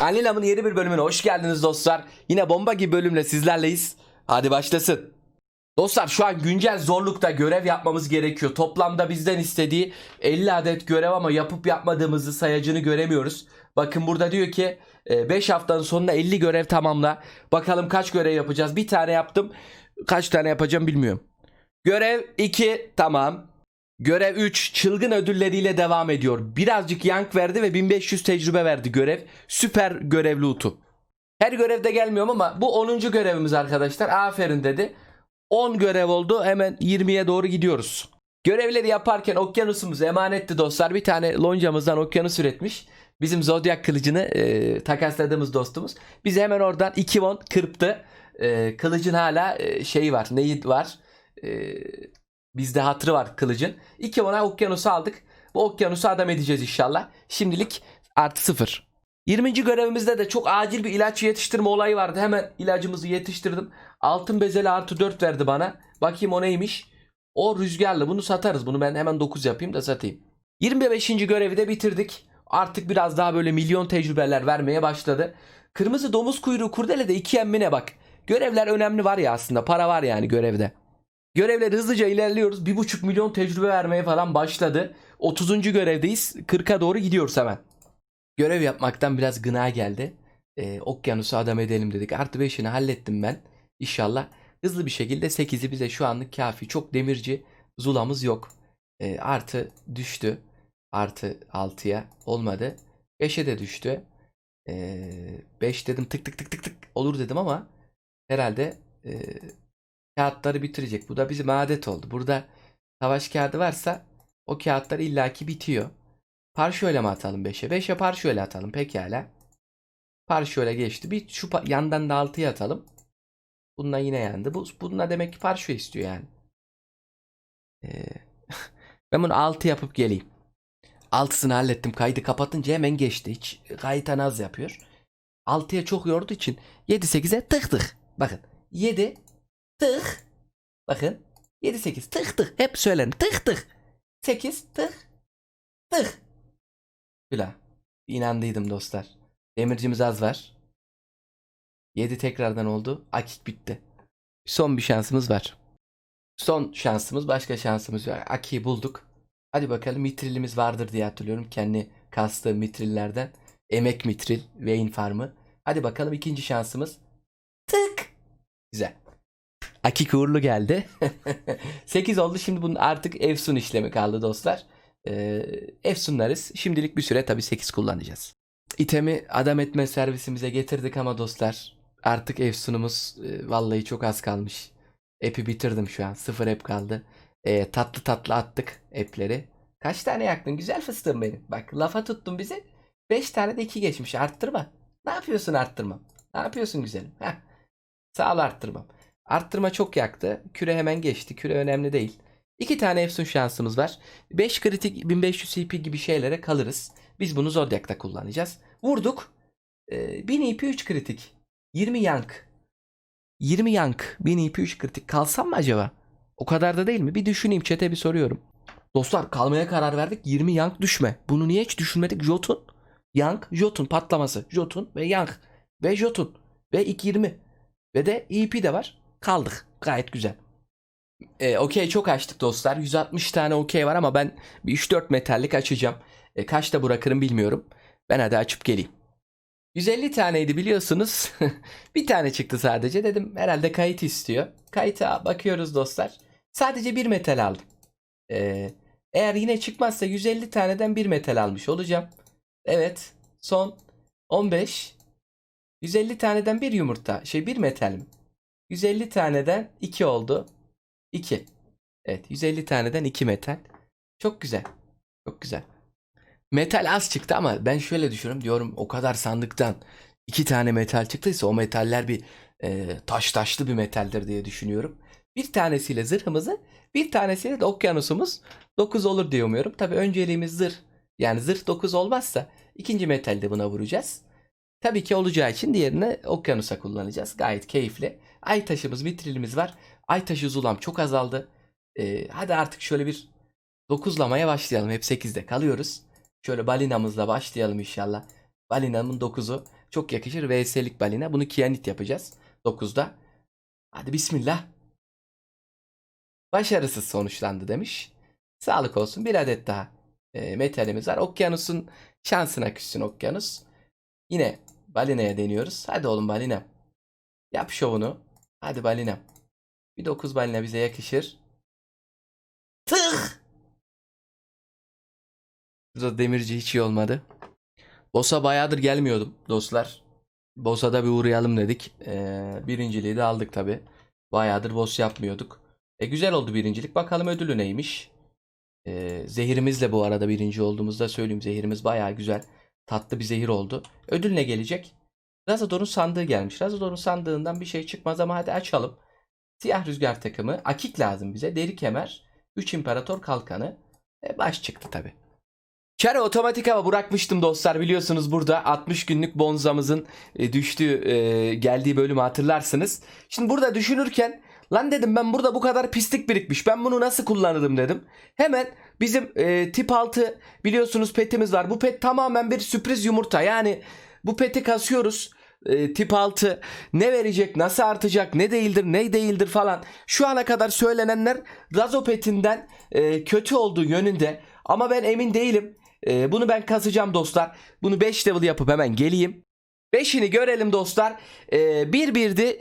Anilam'ın yeni bir bölümüne hoş geldiniz dostlar. Yine bomba gibi bölümle sizlerleyiz. Hadi başlasın. Dostlar şu an güncel zorlukta görev yapmamız gerekiyor. Toplamda bizden istediği 50 adet görev ama yapıp yapmadığımızı sayacını göremiyoruz. Bakın burada diyor ki 5 haftanın sonunda 50 görev tamamla. Bakalım kaç görev yapacağız. Bir tane yaptım. Kaç tane yapacağım bilmiyorum. Görev 2 tamam. Görev 3 çılgın ödülleriyle devam ediyor. Birazcık yank verdi ve 1500 tecrübe verdi görev. Süper görev loot'u. Her görevde gelmiyorum ama bu 10. görevimiz arkadaşlar. Aferin dedi. 10 görev oldu. Hemen 20'ye doğru gidiyoruz. Görevleri yaparken okyanusumuz emanetti dostlar. Bir tane loncamızdan okyanus üretmiş. Bizim zodyak kılıcını e, takasladığımız dostumuz. Bizi hemen oradan 2 won kırptı. E, kılıcın hala e, şeyi var. Neyi var? E, bizde hatırı var kılıcın. 2 won'a okyanusu aldık. Bu okyanusu adam edeceğiz inşallah. Şimdilik artı 0. 20. görevimizde de çok acil bir ilaç yetiştirme olayı vardı. Hemen ilacımızı yetiştirdim. Altın bezeli artı 4 verdi bana. Bakayım o neymiş. O rüzgarlı. Bunu satarız. Bunu ben hemen 9 yapayım da satayım. 25. görevi de bitirdik. Artık biraz daha böyle milyon tecrübeler vermeye başladı. Kırmızı domuz kuyruğu kurdele de 2 emmine bak. Görevler önemli var ya aslında. Para var yani görevde. Görevleri hızlıca ilerliyoruz. 1,5 milyon tecrübe vermeye falan başladı. 30. görevdeyiz. 40'a doğru gidiyoruz hemen. Görev yapmaktan biraz gına geldi. Ee, okyanusu adam edelim dedik. Artı 5'ini hallettim ben. İnşallah hızlı bir şekilde 8'i bize şu anlık kafi. Çok demirci zulamız yok. Ee, artı düştü. Artı 6'ya olmadı. 5'e de düştü. 5 dedim tık tık tık tık tık olur dedim ama herhalde e, kağıtları bitirecek. Bu da bizim adet oldu. Burada savaş kağıdı varsa o kağıtlar illaki bitiyor. Parşöyle mi atalım 5'e? 5'e parşöyle atalım pekala. Parşöyle geçti. Bir şu yandan da 6'ya atalım. Bununla yine yandı. Bu, bununla demek ki parşö istiyor yani. Ee, ben bunu 6 yapıp geleyim. 6'sını hallettim. Kaydı kapatınca hemen geçti. Hiç kayıta naz yapıyor. 6'ya çok yorduğu için 7-8'e tık tık. Bakın 7 tık. Bakın 7-8 tık tık. Hep söylerim tık tık. 8 tık tık. Güla. İnandıydım dostlar. Demircimiz az var. 7 tekrardan oldu. Akik bitti. Son bir şansımız var. Son şansımız başka şansımız var. Aki'yi bulduk. Hadi bakalım mitrilimiz vardır diye hatırlıyorum. Kendi kastığım mitrillerden. Emek mitril. Vein farmı. Hadi bakalım ikinci şansımız. Tık. Güzel. Akik uğurlu geldi. 8 oldu. Şimdi bunun artık Efsun işlemi kaldı dostlar. Ee, Efsunlarız. Şimdilik bir süre tabii 8 kullanacağız. İtemi adam etme servisimize getirdik ama dostlar artık Efsun'umuz e, vallahi çok az kalmış. App'i bitirdim şu an. Sıfır app kaldı. Ee, tatlı tatlı attık app'leri. Kaç tane yaktın? Güzel fıstığım benim. Bak lafa tuttun bizi. 5 tane de 2 geçmiş. Arttırma. Ne yapıyorsun arttırmam? Ne yapıyorsun güzelim? Heh. Sağ ol arttırmam. Arttırma çok yaktı. Küre hemen geçti. Küre önemli değil. İki tane Efsun şansımız var. 5 kritik 1500 CP gibi şeylere kalırız. Biz bunu Zodiac'ta kullanacağız. Vurduk. Ee, 1000 EP 3 kritik. 20 yank. 20 yank. 1000 EP 3 kritik. Kalsam mı acaba? O kadar da değil mi? Bir düşüneyim. Çete bir soruyorum. Dostlar kalmaya karar verdik. 20 yank düşme. Bunu niye hiç düşünmedik? Jotun. Yank. Jotun patlaması. Jotun ve yank. Ve Jotun. Ve 220. Ve de EP de var. Kaldık. Gayet güzel. E, okey çok açtık dostlar. 160 tane okey var ama ben bir 3-4 metallik açacağım. E, kaçta bırakırım bilmiyorum. Ben hadi açıp geleyim. 150 taneydi biliyorsunuz. bir tane çıktı sadece. Dedim herhalde kayıt istiyor. Kayıta bakıyoruz dostlar. Sadece bir metal aldım. E, eğer yine çıkmazsa 150 taneden bir metal almış olacağım. Evet. Son 15. 150 taneden bir yumurta. Şey bir metal mi? 150 taneden 2 oldu. 2. Evet 150 taneden 2 metal. Çok güzel. Çok güzel. Metal az çıktı ama ben şöyle düşünüyorum. Diyorum o kadar sandıktan 2 tane metal çıktıysa o metaller bir e, taş taşlı bir metaldir diye düşünüyorum. Bir tanesiyle zırhımızı bir tanesiyle de okyanusumuz 9 olur diye umuyorum. Tabi önceliğimiz zırh. Yani zırh 9 olmazsa ikinci metalde buna vuracağız. Tabii ki olacağı için diğerini okyanusa kullanacağız. Gayet keyifli. Ay taşımız, mitrilimiz var. Ay taşı zulam çok azaldı. Ee, hadi artık şöyle bir 9'lamaya başlayalım. Hep 8'de kalıyoruz. Şöyle balinamızla başlayalım inşallah. Balinamın 9'u. çok yakışır. VS'lik balina. Bunu kianit yapacağız. 9'da. Hadi bismillah. Başarısız sonuçlandı demiş. Sağlık olsun. Bir adet daha e, metalimiz var. Okyanusun şansına küssün okyanus. Yine balinaya deniyoruz. Hadi oğlum balina. Yap şovunu. Hadi balina. Bir 9 balina bize yakışır. Tıh! Burada demirci hiç iyi olmadı. Boss'a bayağıdır gelmiyordum dostlar. Boss'a da bir uğrayalım dedik. Ee, birinciliği de aldık tabi. Bayağıdır boss yapmıyorduk. E, güzel oldu birincilik. Bakalım ödülü neymiş. Ee, zehirimizle bu arada birinci olduğumuzda söyleyeyim. Zehirimiz bayağı güzel. Tatlı bir zehir oldu. Ödül ne gelecek? Razador'un sandığı gelmiş. Razador'un sandığından bir şey çıkmaz ama hadi açalım. Siyah rüzgar takımı. Akik lazım bize. Deri kemer. 3 imparator kalkanı. E, baş çıktı tabi. Çare otomatik hava bırakmıştım dostlar biliyorsunuz burada 60 günlük bonzamızın e, düştüğü e, geldiği bölümü hatırlarsınız. Şimdi burada düşünürken lan dedim ben burada bu kadar pislik birikmiş ben bunu nasıl kullanırım dedim. Hemen bizim e, tip 6 biliyorsunuz petimiz var bu pet tamamen bir sürpriz yumurta yani bu peti kasıyoruz. E, tip 6 ne verecek nasıl artacak ne değildir ne değildir falan şu ana kadar söylenenler Razo petinden e, kötü olduğu yönünde ama ben emin değilim. Ee, bunu ben kasacağım dostlar. Bunu 5 level yapıp hemen geleyim. 5'ini görelim dostlar. Ee, 1 birdi.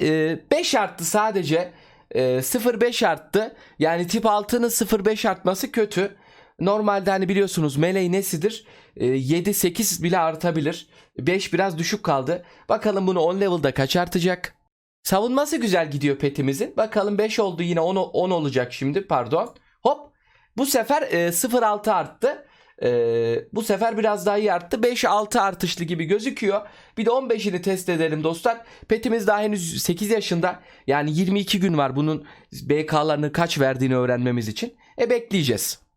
5 arttı sadece. Ee, 0-5 arttı. Yani tip 6'nın 0-5 artması kötü. Normalde hani biliyorsunuz meleği nesidir? Ee, 7-8 bile artabilir. 5 biraz düşük kaldı. Bakalım bunu 10 level'da kaç artacak? Savunması güzel gidiyor petimizin. Bakalım 5 oldu yine 10, 10 olacak şimdi pardon. Hop. Bu sefer e, 0-6 arttı. Ee, bu sefer biraz daha iyi arttı. 5-6 artışlı gibi gözüküyor. Bir de 15'ini test edelim dostlar. Petimiz daha henüz 8 yaşında. Yani 22 gün var bunun BK'larını kaç verdiğini öğrenmemiz için. E bekleyeceğiz.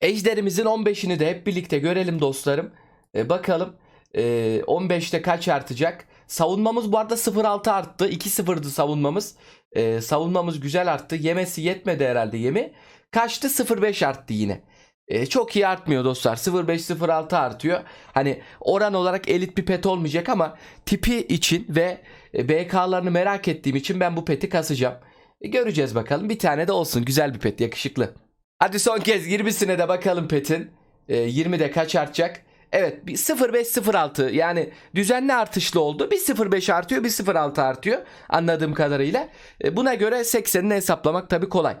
Ejderimizin 15'ini de hep birlikte görelim dostlarım. E, bakalım e, 15'te kaç artacak. Savunmamız bu arada 0.6 arttı. 2-0'dı savunmamız. E, savunmamız güzel arttı. Yemesi yetmedi herhalde yemi. Kaçtı 0.5 arttı yine. E, çok iyi artmıyor dostlar. 0.5-0.6 artıyor. Hani oran olarak elit bir pet olmayacak ama tipi için ve e, BK'larını merak ettiğim için ben bu peti kasacağım. E, göreceğiz bakalım. Bir tane de olsun. Güzel bir pet. Yakışıklı. Hadi son kez 20'sine de bakalım petin. E, 20'de kaç artacak? Evet bir 0.5-0.6 yani düzenli artışlı oldu. Bir 0.5 artıyor bir 0.6 artıyor anladığım kadarıyla. E, buna göre 80'ini hesaplamak tabii kolay.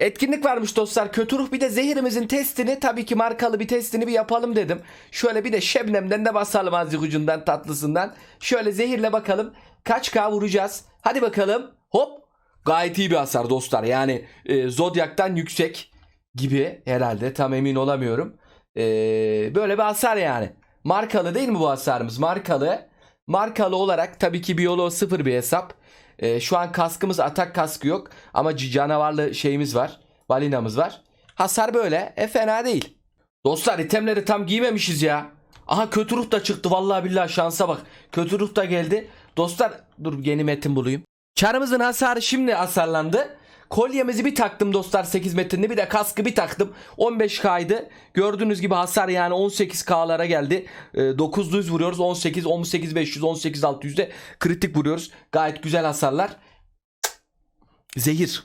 Etkinlik varmış dostlar. Kötü ruh bir de zehirimizin testini tabii ki markalı bir testini bir yapalım dedim. Şöyle bir de Şebnem'den de basalım azıcık ucundan tatlısından. Şöyle zehirle bakalım kaç K vuracağız. Hadi bakalım. Hop. Gayet iyi bir hasar dostlar. Yani e, Zodiac'tan yüksek gibi herhalde tam emin olamıyorum. E, böyle bir hasar yani. Markalı değil mi bu hasarımız? Markalı. Markalı olarak tabii ki biyolo sıfır bir hesap. Ee, şu an kaskımız atak kaskı yok. Ama canavarlı şeyimiz var. Balinamız var. Hasar böyle. E fena değil. Dostlar itemleri tam giymemişiz ya. Aha kötü ruh da çıktı. Vallahi billahi şansa bak. Kötü ruh da geldi. Dostlar dur yeni metin bulayım. Çarımızın hasarı şimdi hasarlandı. Kolyemizi bir taktım dostlar 8 metrinde bir de kaskı bir taktım 15K'ydı. Gördüğünüz gibi hasar yani 18K'lara geldi. E, 900 vuruyoruz 18 18 500 18 600'de kritik vuruyoruz. Gayet güzel hasarlar. Zehir.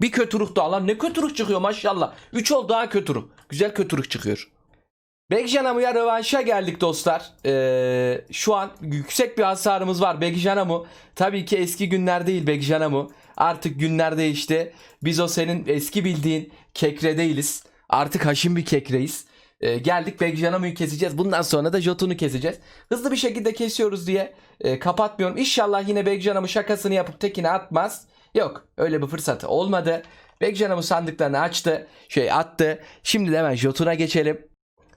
Bir kötü ruh daha lan ne kötü ruh çıkıyor maşallah. 3 oldu daha kötü ruh. Güzel kötü ruh çıkıyor. Bekjanamu'ya rövanşa geldik dostlar. Ee, şu an yüksek bir hasarımız var. Bekjanamu tabii ki eski günler değil Bekjanamu. Artık günler değişti. Biz o senin eski bildiğin kekre değiliz. Artık haşim bir kekreyiz. Ee, geldik Bekjanamu'yu keseceğiz. Bundan sonra da Jotun'u keseceğiz. Hızlı bir şekilde kesiyoruz diye e, kapatmıyorum. İnşallah yine Bekjanamu şakasını yapıp tekine atmaz. Yok öyle bir fırsatı olmadı. Bekjanamu sandıklarını açtı. Şey attı. Şimdi hemen Jotun'a geçelim.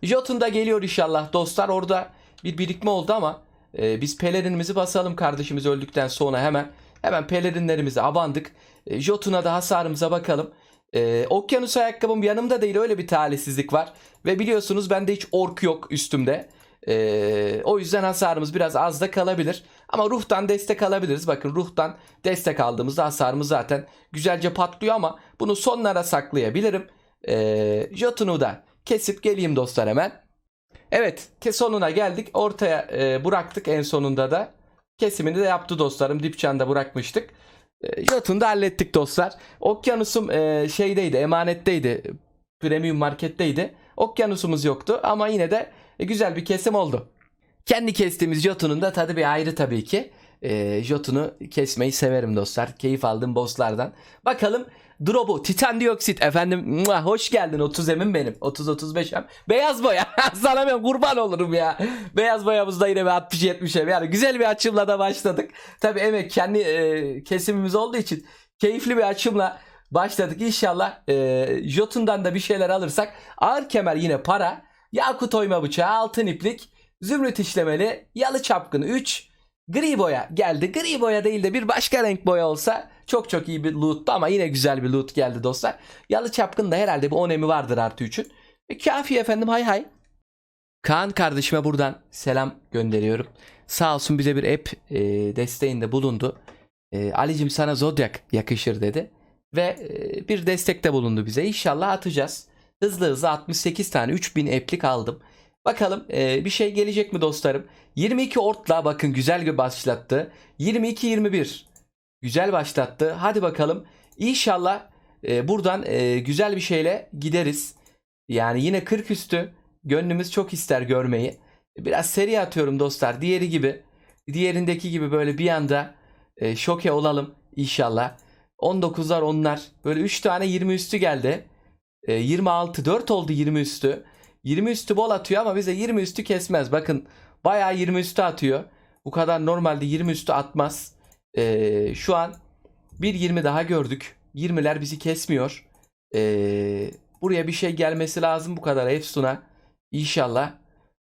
Jotun da geliyor inşallah dostlar. Orada bir birikme oldu ama e, biz pelerinimizi basalım kardeşimiz öldükten sonra hemen. Hemen pelerinlerimizi abandık. E, Jotun'a da hasarımıza bakalım. E, okyanus ayakkabım yanımda değil öyle bir talihsizlik var. Ve biliyorsunuz bende hiç ork yok üstümde. E, o yüzden hasarımız biraz az da kalabilir. Ama ruhtan destek alabiliriz. Bakın ruhtan destek aldığımızda hasarımız zaten güzelce patlıyor ama bunu sonlara saklayabilirim. E, Jotun'u da kesip geleyim dostlar hemen. Evet sonuna geldik. Ortaya e, bıraktık en sonunda da. Kesimini de yaptı dostlarım. Dipçan'da bırakmıştık. E, da hallettik dostlar. Okyanusum e, şeydeydi emanetteydi. Premium marketteydi. Okyanusumuz yoktu ama yine de e, güzel bir kesim oldu. Kendi kestiğimiz Jotun'un da tadı bir ayrı tabii ki. E, Jotun'u kesmeyi severim dostlar. Keyif aldım bosslardan. Bakalım Drop'u titan dioksit efendim muah, hoş geldin. 30 emin benim. 30 35 em beyaz boya. Sana ben kurban olurum ya. Beyaz boyamızda yine bir 60 70 em yani güzel bir açımla da başladık. Tabi emek kendi e, kesimimiz olduğu için keyifli bir açımla başladık. İnşallah e, Jotun'dan da bir şeyler alırsak ağır kemer yine para. Yakut oyma bıçağı altın iplik zümrüt işlemeli yalı çapkını 3 Gri boya geldi. Gri boya değil de bir başka renk boya olsa çok çok iyi bir loot'tu ama yine güzel bir loot geldi dostlar. Yalı çapkın da herhalde bir onemi vardır artı 3'ün. E, kafi efendim hay hay. Kaan kardeşime buradan selam gönderiyorum. Sağ olsun bize bir app e, desteğinde bulundu. E, Alicim sana Zodiac yakışır dedi. Ve e, bir destekte bulundu bize. İnşallah atacağız. Hızlı hızlı 68 tane 3000 app'lik aldım. Bakalım e, bir şey gelecek mi dostlarım? 22 ortla bakın güzel bir başlattı. 22-21 güzel başlattı. Hadi bakalım. İnşallah e, buradan e, güzel bir şeyle gideriz. Yani yine 40 üstü gönlümüz çok ister görmeyi. Biraz seri atıyorum dostlar. Diğeri gibi. Diğerindeki gibi böyle bir anda e, şoke olalım inşallah. 19'lar onlar. Böyle 3 tane 20 üstü geldi. E, 26 4 oldu 20 üstü. 20 üstü bol atıyor ama bize 20 üstü kesmez. Bakın bayağı 20 üstü atıyor. Bu kadar normalde 20 üstü atmaz. Ee, şu an bir 20 daha gördük. 20'ler bizi kesmiyor. Ee, buraya bir şey gelmesi lazım bu kadar Efsun'a. İnşallah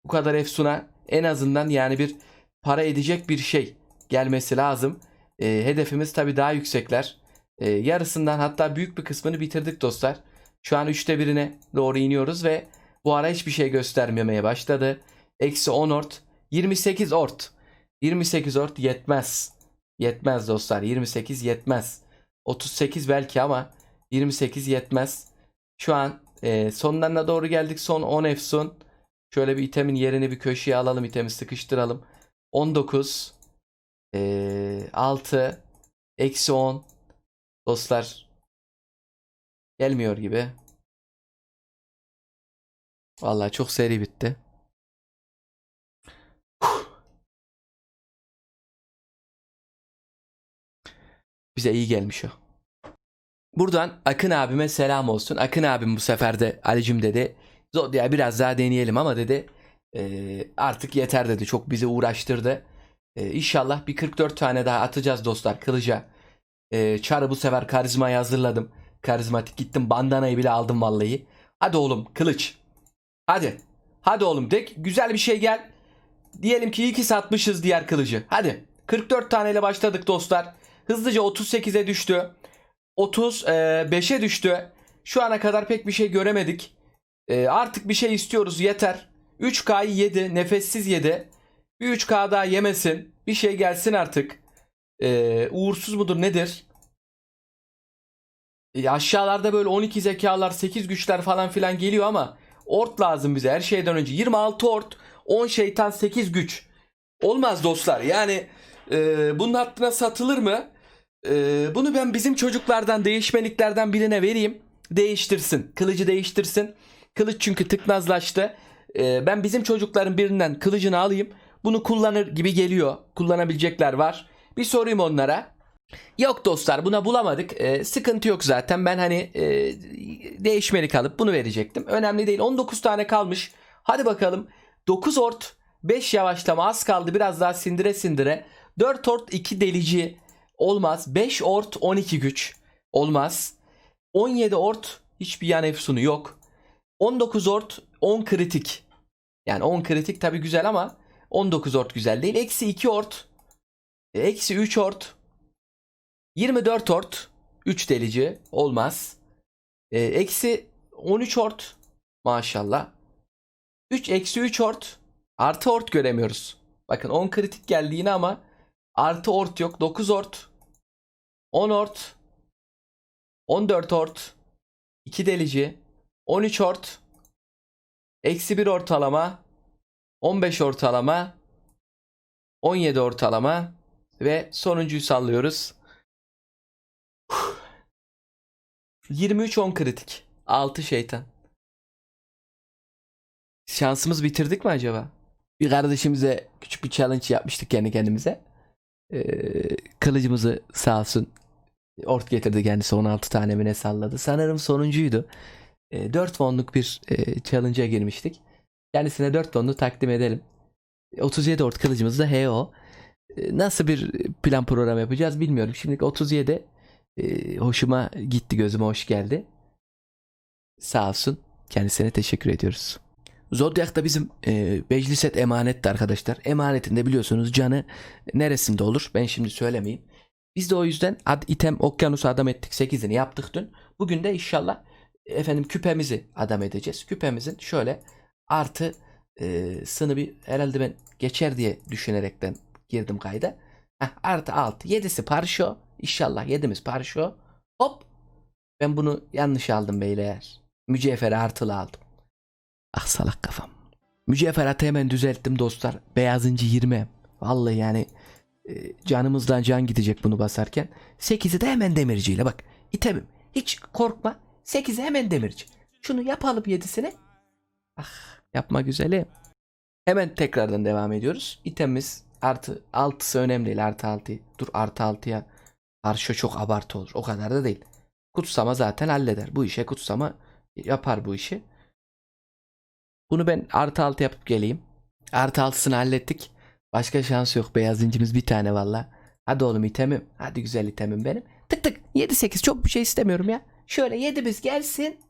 bu kadar Efsun'a en azından yani bir para edecek bir şey gelmesi lazım. Ee, hedefimiz tabii daha yüksekler. Ee, yarısından hatta büyük bir kısmını bitirdik dostlar. Şu an üçte birine doğru iniyoruz ve bu ara hiçbir şey göstermemeye başladı. Eksi 10 ort. 28 ort. 28 ort yetmez. Yetmez dostlar. 28 yetmez. 38 belki ama 28 yetmez. Şu an e, sonlarına doğru geldik. Son 10 efsun. Şöyle bir itemin yerini bir köşeye alalım. itemi sıkıştıralım. 19 e, 6 eksi 10 dostlar gelmiyor gibi. Vallahi çok seri bitti. Bize iyi gelmiş o. Buradan Akın abime selam olsun. Akın abim bu sefer de Ali'cim dedi. Zodya biraz daha deneyelim ama dedi. "e, artık yeter dedi. Çok bizi uğraştırdı. E, inşallah bir 44 tane daha atacağız dostlar kılıca. E, çarı bu sefer karizmayı hazırladım. Karizmatik gittim bandanayı bile aldım vallahi. Hadi oğlum kılıç. Hadi. Hadi oğlum dek. Güzel bir şey gel. Diyelim ki iyi ki satmışız diğer kılıcı. Hadi. 44 taneyle başladık dostlar. Hızlıca 38'e düştü. 35'e düştü. Şu ana kadar pek bir şey göremedik. Ee, artık bir şey istiyoruz yeter. 3K'yı yedi. Nefessiz yedi. Bir 3K daha yemesin. Bir şey gelsin artık. Ee, uğursuz mudur nedir? E, aşağılarda böyle 12 zekalar 8 güçler falan filan geliyor ama ort lazım bize her şeyden önce. 26 ort 10 şeytan 8 güç. Olmaz dostlar. Yani e, bunun hattına satılır mı? E, bunu ben bizim çocuklardan değişmeliklerden birine vereyim. Değiştirsin. Kılıcı değiştirsin. Kılıç çünkü tıknazlaştı. E, ben bizim çocukların birinden kılıcını alayım. Bunu kullanır gibi geliyor. Kullanabilecekler var. Bir sorayım onlara Yok dostlar buna bulamadık. Ee, sıkıntı yok zaten. Ben hani e, değişmelik alıp bunu verecektim. Önemli değil. 19 tane kalmış. Hadi bakalım. 9 ort 5 yavaşlama az kaldı. Biraz daha sindire sindire. 4 ort 2 delici olmaz. 5 ort 12 güç olmaz. 17 ort hiçbir yan efsunu yok. 19 ort 10 kritik. Yani 10 kritik tabi güzel ama 19 ort güzel değil. Eksi 2 ort. Eksi 3 ort. 24 ort 3 delici olmaz. E, eksi 13 ort maşallah. 3 eksi 3 ort artı ort göremiyoruz. Bakın 10 kritik geldi yine ama artı ort yok. 9 ort 10 ort 14 ort 2 delici 13 ort eksi 1 ortalama 15 ortalama 17 ortalama ve sonuncuyu sallıyoruz. 23 10 kritik. 6 şeytan. Şansımız bitirdik mi acaba? Bir kardeşimize küçük bir challenge yapmıştık kendi kendimize. Ee, kılıcımızı sağ olsun ort getirdi kendisi 16 tane mi ne salladı. Sanırım sonuncuydu. E, 4 wonluk bir e, challenge'a girmiştik. Kendisine 4 wonlu takdim edelim. 37 ort kılıcımız da HO. E, nasıl bir plan program yapacağız bilmiyorum. Şimdi 37 hoşuma gitti gözüme hoş geldi. Sağ olsun. Kendisine teşekkür ediyoruz. Zodiac da bizim e, Becliset emanetti arkadaşlar. Emanetinde biliyorsunuz canı neresinde olur? Ben şimdi söylemeyeyim. Biz de o yüzden ad, item okyanusu adam ettik 8'ini yaptık dün. Bugün de inşallah efendim küpemizi adam edeceğiz. Küpemizin şöyle artı e, sını bir herhalde ben geçer diye düşünerekten girdim kayda. Heh, artı 6. 7'si parşo. İnşallah 7'miz parşo. Hop. Ben bunu yanlış aldım beyler. Mücevheri artılı aldım. Ah salak kafam. Mücevheratı hemen düzelttim dostlar. Beyazıncı 20. Vallahi yani e, canımızdan can gidecek bunu basarken. 8'i de hemen demirciyle bak. İtemim. Hiç korkma. 8'i hemen demirci. Şunu yapalım 7'sini. Ah yapma güzeli. Hemen tekrardan devam ediyoruz. İtemimiz artı 6'sı önemli değil. Artı 6. Dur artı 6'ya karşı çok abartı olur. O kadar da değil. Kutsama zaten halleder. Bu işe kutsama yapar bu işi. Bunu ben artı 6 yapıp geleyim. Artı 6'sını hallettik. Başka şans yok. Beyaz zincimiz bir tane valla. Hadi oğlum itemim. Hadi güzel itemim benim. Tık tık. 7-8 çok bir şey istemiyorum ya. Şöyle 7'miz gelsin.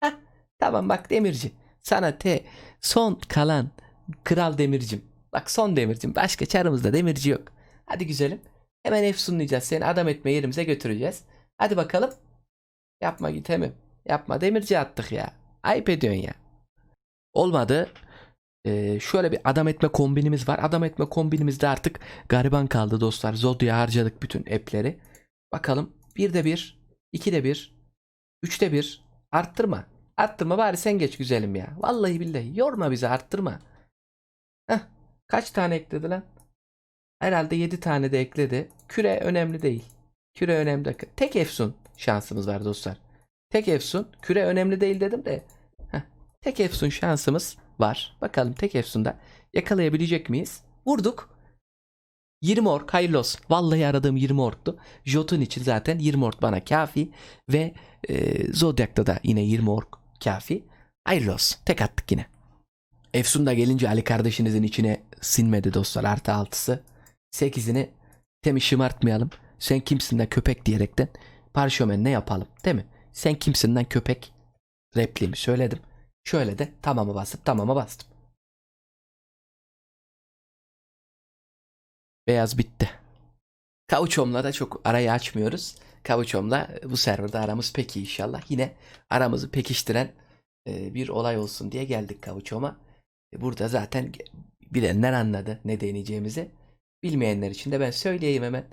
Hah. Tamam bak demirci. Sana T. Son kalan kral demircim. Bak son demircim. Başka çarımızda demirci yok. Hadi güzelim. Hemen efsunlayacağız. Seni adam etme yerimize götüreceğiz. Hadi bakalım. Yapma itemim. Yapma demirci attık ya. Ayıp ediyorsun ya. Olmadı. Ee, şöyle bir adam etme kombinimiz var. Adam etme kombinimizde artık gariban kaldı dostlar. Zodia'ya harcadık bütün app'leri. Bakalım. Bir de bir. iki de bir. Üçte bir. Arttırma. Arttırma bari sen geç güzelim ya. Vallahi billahi. Yorma bizi arttırma. Heh. Kaç tane ekledi lan? Herhalde 7 tane de ekledi. Küre önemli değil. Küre önemli. Tek Efsun şansımız var dostlar. Tek Efsun. Küre önemli değil dedim de. Heh. Tek Efsun şansımız var. Bakalım tek Efsun'da yakalayabilecek miyiz? Vurduk. 20 ork hayırlı olsun. Vallahi aradığım 20 orktu. Jotun için zaten 20 ork bana kafi. Ve e, Zodiac'ta da yine 20 ork kafi. Hayırlı olsun. Tek attık yine. Efsun da gelince Ali kardeşinizin içine sinmedi dostlar. Artı altısı. 8'ini temi şımartmayalım. Sen kimsin de köpek diyerekten parşömen ne yapalım değil mi? Sen kimsin lan köpek repliğimi söyledim. Şöyle de tamama basıp tamama bastım. Beyaz bitti. Kavuçom'la da çok arayı açmıyoruz. Kavuçom'la bu serverda aramız pek iyi inşallah. Yine aramızı pekiştiren e, bir olay olsun diye geldik Kavuçom'a. E, Burada zaten bilenler anladı ne deneyeceğimizi. Bilmeyenler için de ben söyleyeyim hemen.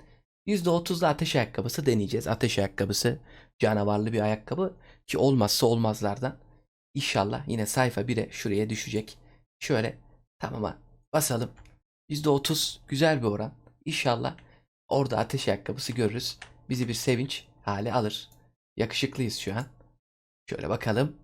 %30'lu ateş ayakkabısı deneyeceğiz. Ateş ayakkabısı canavarlı bir ayakkabı ki olmazsa olmazlardan. İnşallah yine sayfa 1'e şuraya düşecek. Şöyle tamama basalım. %30 güzel bir oran. İnşallah orada ateş ayakkabısı görürüz. Bizi bir sevinç hali alır. Yakışıklıyız şu an. Şöyle bakalım.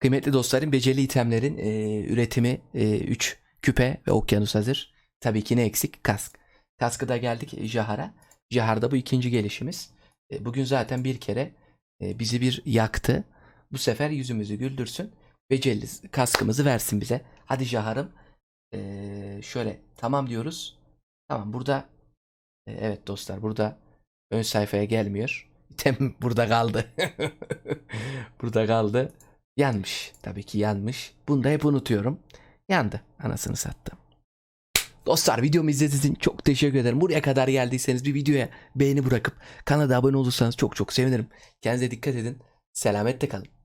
Kıymetli dostlarım beceri itemlerin e, üretimi 3 küpe ve okyanus hazır. Tabii ki ne eksik? Kask. Kaskı da geldik Jahar'a. Jahar'da bu ikinci gelişimiz. E, bugün zaten bir kere e, bizi bir yaktı. Bu sefer yüzümüzü güldürsün. Beceri kaskımızı versin bize. Hadi Jahar'ım. E, şöyle tamam diyoruz. Tamam burada e, evet dostlar burada ön sayfaya gelmiyor. İtem burada kaldı. burada kaldı. Yanmış. Tabii ki yanmış. Bunu da hep unutuyorum. Yandı. Anasını sattım. Dostlar videomu izlediğiniz için çok teşekkür ederim. Buraya kadar geldiyseniz bir videoya beğeni bırakıp kanala abone olursanız çok çok sevinirim. Kendinize dikkat edin. Selametle kalın.